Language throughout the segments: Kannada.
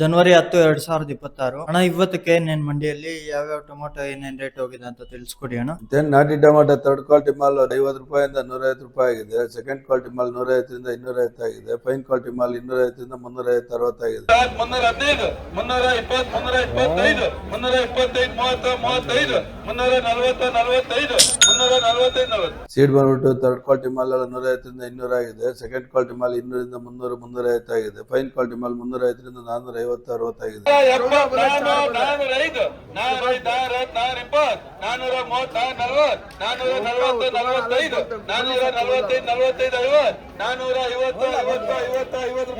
ಜನವರಿ ಹತ್ತು ಎರಡ್ ಸಾವಿರದ ಇಪ್ಪತ್ತಾರು. ಅಣ್ಣ ಇವತ್ತಕ್ಕೆ ಏನೇನ್ ಮಂಡಿಯಲ್ಲಿ ಯಾವ್ಯಾವ ಟೊಮೊಟೊ ಏನೇನ್ ರೇಟ್ ಹೋಗಿದೆ ಅಂತ ತಿಳಿಸ್ಕೊಡಿ ಅಣ್ಣ. ದೆನ್ ನಾಟಿ ಟೊಮೊಟೊ ಥರ್ಡ್ ಕ್ವಾಲಿಟಿ ಮಾಲ್ ಐವತ್ತು ರೂಪಾಯಿಂದ ನೂರೈವತ್ತು ರೂಪಾಯಿ ಆಗಿದೆ. ಸೆಕೆಂಡ್ ಕ್ವಾಲಿಟಿ ಮಾಲ್ ನೂರೈವತ್ತರಿಂದ ಇನ್ನೂರೈವತ್ತು ಆಗಿದೆ. ಫೈನ್ ಕ್ವಾಲಿಟಿ ಮಾಲ್ ಇನ್ನೂರೈವತ್ತರಿಂದ ಮುನ್ನೂರೈವತ್ತು ಅರವತ್ತಾಗಿದೆ ಮುನ್ನೂರ ಮುನ್ನೂರ ಮುನ್ನೂರ ಮುನ್ನೂರ ಮುನ್ನೂರ ಮುನ್ನೂರ ಸೀಡ್ ಬಂದ್ಬಿಟ್ಟು ಥರ್ಡ್ ಕ್ವಾಲಿಟಿ ಮಾಲ್ ಎಲ್ಲ ನೂರೈವತ್ತರಿಂದ ಇನ್ನೂರ ಆಗಿದೆ. ಸೆಕೆಂಡ್ ಕ್ವಾಲಿಟಿ ಮಾಲ್ ಇನ್ನೂರಿಂದ ಮುನ್ನೂರ ಮುನ್ನೂರ ಐವತ್ತು ಆಗಿದೆ. ಫೈನ್ ಕ್ವಾಲಿಟಿ ಮಾಲ್ ಮುನ್ನೂರೈವತ್ತರಿಂದ ನಾನ್ನೂರ ಐವತ್ತು ಅರವತ್ತಾಗಿದೆ ನಾನೂರ ಐವತ್ತು ಐವತ್ತು ಐವತ್ತು ಐವತ್ತು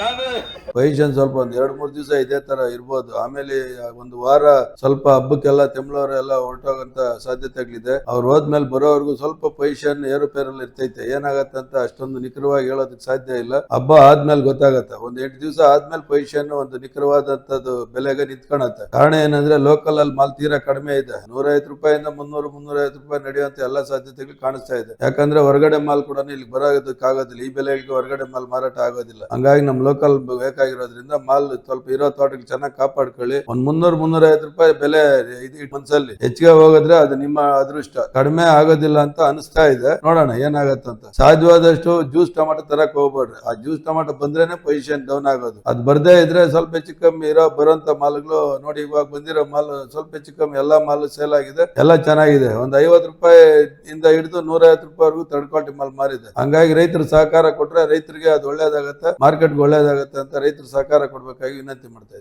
ನಾನೂರ ಪೊಸಿಷನ್ ಸ್ವಲ್ಪ ಒಂದ್ ಎರಡ್ ಮೂರ್ ದಿವಸ ಇದೇ ತರ ಇರ್ಬೋದು. ಆಮೇಲೆ ಒಂದು ವಾರ ಸ್ವಲ್ಪ ಹಬ್ಬಕ್ಕೆಲ್ಲ ತೆಮ್ಳವರೆಲ್ಲ ಹೊರಟೋಗಂತ ಸಾಧ್ಯತೆಗಳಿದೆ ಅವ್ರು ಹೋದ್ಮೇಲೆ ಬರೋವರೆಗೂ ಸ್ವಲ್ಪ ಪೊಸಿಷನ್ ಏರುಪೇರಲ್ಲಿ ಇರ್ತೈತೆ. ಏನಾಗತ್ತೆ ಅಂತ ಅಷ್ಟೊಂದು ನಿಖರವಾಗಿ ಹೇಳೋದಕ್ಕೆ ಸಾಧ್ಯ ಇಲ್ಲ. ಹಬ್ಬ ಆದ್ಮೇಲೆ ಗೊತ್ತಾಗತ್ತೆ. ಒಂದ್ ಎಂಟು ದಿವಸ ಆದ್ಮೇಲೆ ಪೊಸಿಷನ್ ಒಂದು ನಿಖರವಾದಂತದ್ದು ಬೆಲೆಗೆ ನಿಂತ್ಕೊಳತ್ತೆ. ಕಾರಣ ಏನಂದ್ರೆ ಲೋಕಲ್ ಅಲ್ಲಿ ಮಾಲ್ ತೀರಾ ಕಡಿಮೆ ಇದೆ. ನೂರೈವತ್ತು ರೂಪಾಯಿಂದ ಮುನ್ನೂರು, ಮುನ್ನೂರೈವತ್ತು ರೂಪಾಯಿ ನಡೆಯುವಂತ ಎಲ್ಲಾ ಸಾಧ್ಯತೆಗಳು ಕಾಣಿಸ್ತಾ ಇದೆ. ಯಾಕಂದ್ರೆ ಹೊರಗಡೆ ಮಾಲ್ ಕೂಡ ಇಲ್ಲಿ ಬರೋದಕ್ಕಾಗೋದಿಲ್ಲ. ಈ ಬೆಲೆಗಳಿಗೆ ಹೊರಗಡೆ ಮಾಲ್ ಮಾರಾಟ ಆಗೋದಿಲ್ಲ. ಹಂಗಾಗಿ ನಮ್ ಲೋಕಲ್ ಬೇಕಾಗಿರೋದ್ರಿಂದ ಮಾಲ್ ಸ್ವಲ್ಪ ಇರೋ ತೋಟಕ್ಕೆ ಚೆನ್ನಾಗಿ ಕಾಪಾಡ್ಕೊಳ್ಳಿ. ಒಂದ್ ಮುನ್ನೂರ್ ಮುನ್ನೂರೈವತ್ತು ರೂಪಾಯಿ ಬೆಲೆ ಇದು ಮನ್ಸಲ್ಲಿ. ಹೆಚ್ಚಿಗೆ ಹೋಗಿದ್ರೆ ಅದು ನಿಮ್ಮ ಅದೃಷ್ಟ. ಕಡಿಮೆ ಆಗೋದಿಲ್ಲ ಅಂತ ಅನಿಸ್ತಾ ಇದೆ. ನೋಡೋಣ ಏನಾಗತ್ತಂತ. ಸಾಧ್ಯವಾದಷ್ಟು ಜ್ಯೂಸ್ ಟೊಮಾಟೊ ತರಕ್ ಹೋಗ್ಬೇಡ್ರಿ. ಆ ಜ್ಯೂಸ್ ಟೊಮಾಟೊ ಬಂದ್ರೇನೆ ಪೊಸಿಷನ್ ಡೌನ್ ಆಗೋದು. ಅದ್ ಬರ್ದೇ ಇದ್ರೆ ಸ್ವಲ್ಪ ಹೆಚ್ಚು ಕಮ್ಮಿ ಇರೋ ಬರೋಂತ ಮಾಲ್ಗಳು ನೋಡಿ ಇವಾಗ ಬಂದಿರೋ ಮಾಲ್ ಸ್ವಲ್ಪ ಹೆಚ್ಚು ಕಮ್ಮಿ ಎಲ್ಲಾ ಮಾಲ್ ಸೇಲ್ ಆಗಿದೆ. ಎಲ್ಲ ಚೆನ್ನಾಗಿದೆ. ಒಂದ್ ಐವತ್ ರೂಪಾಯಿ ಇಂದ ಹಿಡಿದು ನೂರೈವತ್ತು ರೂಪಾಯಿವರೆಗೂ ಥರ್ಡ್ ಕ್ವಾಲಿಟಿ ಮಾಲ್ ಮಾರಿದೆ. ಹಂಗಾಗಿ ರೈತರು ಸಹಕಾರ ಕೊಟ್ರೆ ರೈತರಿಗೆ ಅದು ಒಳ್ಳೇದಾಗತ್ತೆ, ಮಾರ್ಕೆಟ್ಗೆ ಒಳ್ಳೇದಾಗತ್ತೆ. ಅಂತ ರೈತರು ಸಹಕಾರ ಕೊಡಬೇಕಾಗಿ ವಿನಂತಿ ಮಾಡ್ತಾ